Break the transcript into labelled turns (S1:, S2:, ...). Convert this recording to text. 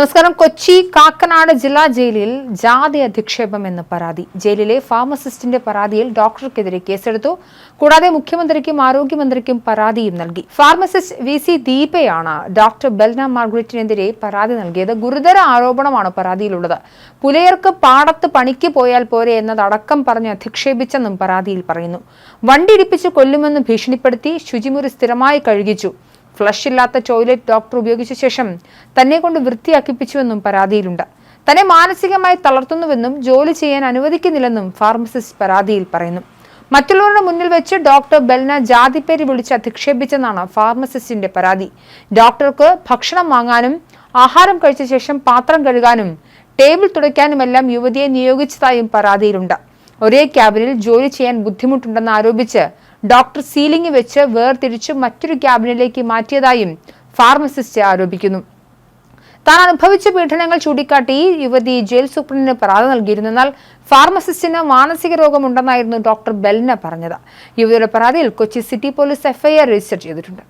S1: നമസ്കാരം. കൊച്ചി കാക്കനാട് ജില്ലാ ജയിലിൽ ജാതി അധിക്ഷേപം എന്ന പരാതി. ജയിലിലെ ഫാർമസിസ്റ്റിന്റെ പരാതിയിൽ ഡോക്ടർക്കെതിരെ കേസെടുത്തു. കൂടാതെ മുഖ്യമന്ത്രിക്കും ആരോഗ്യമന്ത്രിക്കും പരാതിയും നൽകി. ഫാർമസിസ്റ്റ് വി സി ദീപയാണ് ഡോക്ടർ ബെൽന മാർഗ്രറ്റിനെതിരെ പരാതി നൽകിയത്. ഗുരുതര ആരോപണമാണ് പരാതിയിലുള്ളത്. പുലയർക്ക് പാടത്ത് പണിക്ക് പോയാൽ പോരെ എന്നതടക്കം പറഞ്ഞ് അധിക്ഷേപിച്ചെന്നും പരാതിയിൽ പറയുന്നു. വണ്ടി ഇടിപ്പിച്ച് കൊല്ലുമെന്ന് ഭീഷണിപ്പെടുത്തി ശുചിമുറി സ്ഥിരമായി കഴുകിച്ചു. ഫ്ലഷ് ഇല്ലാത്ത ടോയ്ലറ്റ് ഡോക്ടർ ഉപയോഗിച്ച ശേഷം തന്നെ കൊണ്ട് വൃത്തിയാക്കിപ്പിച്ചുവെന്നും പരാതിയിലുണ്ട്. തന്നെ മാനസികമായി തളർത്തുന്നുവെന്നും ജോലി ചെയ്യാൻ അനുവദിക്കുന്നില്ലെന്നും ഫാർമസിസ്റ്റ് പരാതിയിൽ പറയുന്നു. മറ്റുള്ളവരുടെ മുന്നിൽ വെച്ച് ഡോക്ടർ ബെൽന ജാതിപ്പേര് വിളിച്ച് അധിക്ഷേപിച്ചെന്നാണ് ഫാർമസിസ്റ്റിന്റെ പരാതി. ഡോക്ടർക്ക് ഭക്ഷണം വാങ്ങാനും ആഹാരം കഴിച്ച ശേഷം പാത്രം കഴുകാനും ടേബിൾ തുടയ്ക്കാനുമെല്ലാം യുവതിയെ നിയോഗിച്ചതായും പരാതിയിലുണ്ട്. ഒരേ ക്യാബിനിൽ ജോലി ചെയ്യാൻ ബുദ്ധിമുട്ടുണ്ടെന്ന് ആരോപിച്ച് ഡോക്ടർ സീലിംഗ് വെച്ച് വേർതിരിച്ച് മറ്റൊരു ക്യാബിനിലേക്ക് മാറ്റിയതായും ഫാർമസിസ്റ്റ് ആരോപിക്കുന്നു. താൻ അനുഭവിച്ച പീഡനങ്ങൾ ചൂണ്ടിക്കാട്ടി യുവതി ജയിൽ സൂപ്രണ്ടിന് പരാതി നൽകിയിരുന്നു. എന്നാൽ ഫാർമസിസ്റ്റിന് മാനസിക രോഗമുണ്ടെന്നായിരുന്നു ഡോക്ടർ ബെൽന പറഞ്ഞത്. യുവതിയുടെ പരാതിയിൽ Kochi city police FIR register ചെയ്തിട്ടുണ്ട്.